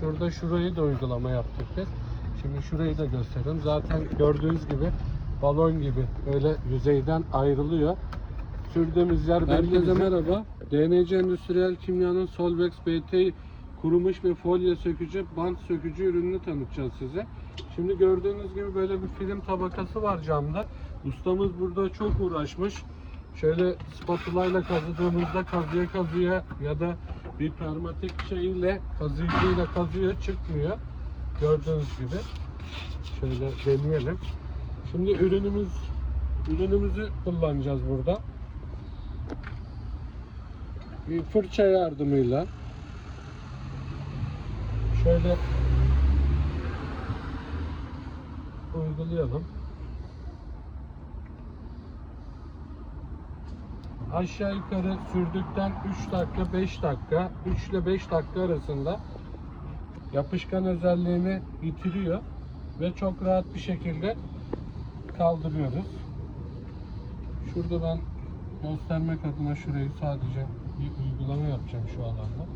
Şurada şurayı da uygulama yaptık biz. Şimdi şurayı da göstereyim. Zaten gördüğünüz gibi balon gibi öyle yüzeyden ayrılıyor. Sürdüğümüz yer belli Herkese merhaba. DNC Endüstriyel Kimya'nın Solvex BT kurumuş ve folye sökücü, bant sökücü ürününü tanıtacağız size. Şimdi gördüğünüz gibi böyle bir film tabakası var camda. Ustamız burada çok uğraşmış. Şöyle spatula ile kazıdığımızda kazıya kazıya ya da bir permatik şeyle kazıyıcıyla kazıyor çıkmıyor. Gördüğünüz gibi. Şöyle deneyelim. Şimdi ürünümüz ürünümüzü kullanacağız burada. Bir fırça yardımıyla şöyle uygulayalım. Aşağı yukarı sürdükten 3 dakika 5 dakika 3 ile 5 dakika arasında yapışkan özelliğini yitiriyor ve çok rahat bir şekilde kaldırıyoruz. Şurada ben göstermek adına şurayı sadece bir uygulama yapacağım şu alanda.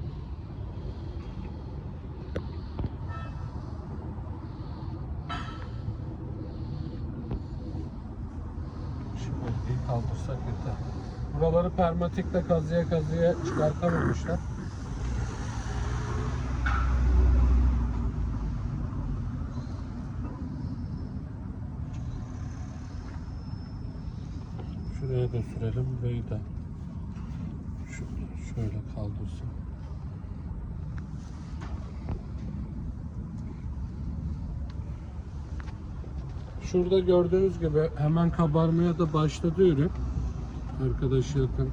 Bölgeyi kaldırsak yeter. Buraları permatikle kazıya kazıya çıkartamamışlar. Şuraya da sürelim. Burayı da şöyle kaldırsın. Şurada gördüğünüz gibi hemen kabarmaya da başladı ürün. Arkadaşı yakın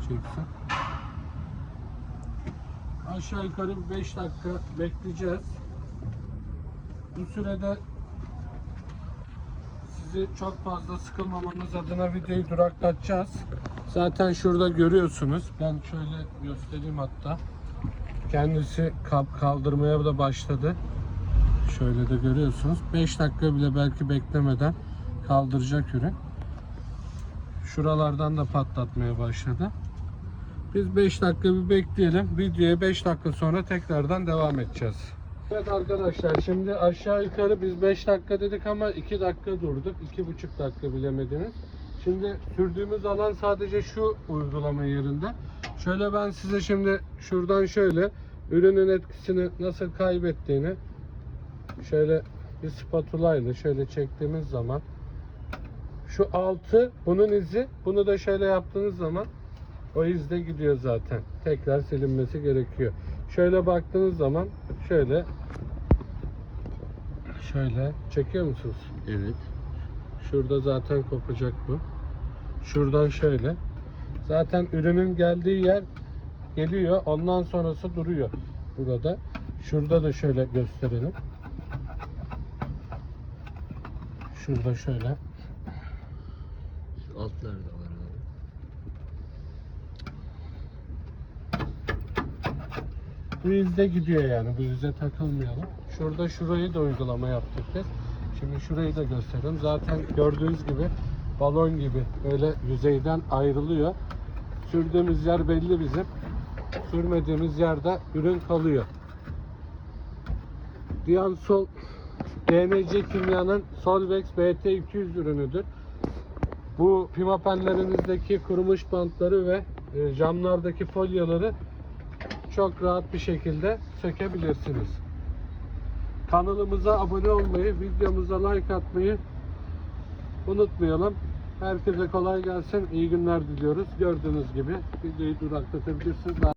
çeksin. Aşağı yukarı 5 dakika bekleyeceğiz. Bu sürede sizi çok fazla sıkılmamanız adına videoyu duraklatacağız. Zaten şurada görüyorsunuz. Ben şöyle göstereyim hatta. Kendisi kaldırmaya da başladı. Şöyle de görüyorsunuz. 5 dakika bile belki beklemeden kaldıracak ürün. Şuralardan da patlatmaya başladı. Biz 5 dakika bir bekleyelim. Videoya 5 dakika sonra tekrardan devam edeceğiz. Evet arkadaşlar şimdi aşağı yukarı biz 5 dakika dedik ama 2 dakika durduk. 2,5 dakika bilemediniz. Şimdi sürdüğümüz alan sadece şu uygulama yerinde. Şöyle ben size şimdi şuradan şöyle ürünün etkisini nasıl kaybettiğini şöyle bir spatula ile şöyle çektiğimiz zaman şu altı bunun izi bunu da şöyle yaptığınız zaman o izde gidiyor zaten. Tekrar silinmesi gerekiyor. Şöyle baktığınız zaman şöyle şöyle çekiyor musunuz? Evet. Şurada zaten kopacak bu. Şuradan şöyle. Zaten ürünün geldiği yer geliyor. Ondan sonrası duruyor burada. Şurada da şöyle gösterelim. Şurada şöyle. Şu altlar da var abi. Bu izde gidiyor yani. Bu ize takılmayalım. Şurada şurayı da uygulama yaptık biz. Şimdi şurayı da göstereyim. Zaten gördüğünüz gibi balon gibi öyle yüzeyden ayrılıyor. Sürdüğümüz yer belli bizim. Sürmediğimiz yerde ürün kalıyor. Diansol DNC Kimya'nın Solvex BT200 ürünüdür. Bu pimapenlerinizdeki kurumuş bantları ve e, camlardaki folyaları çok rahat bir şekilde sökebilirsiniz. Kanalımıza abone olmayı, videomuza like atmayı unutmayalım. Herkese kolay gelsin. İyi günler diliyoruz. Gördüğünüz gibi videoyu duraklatabilirsiniz.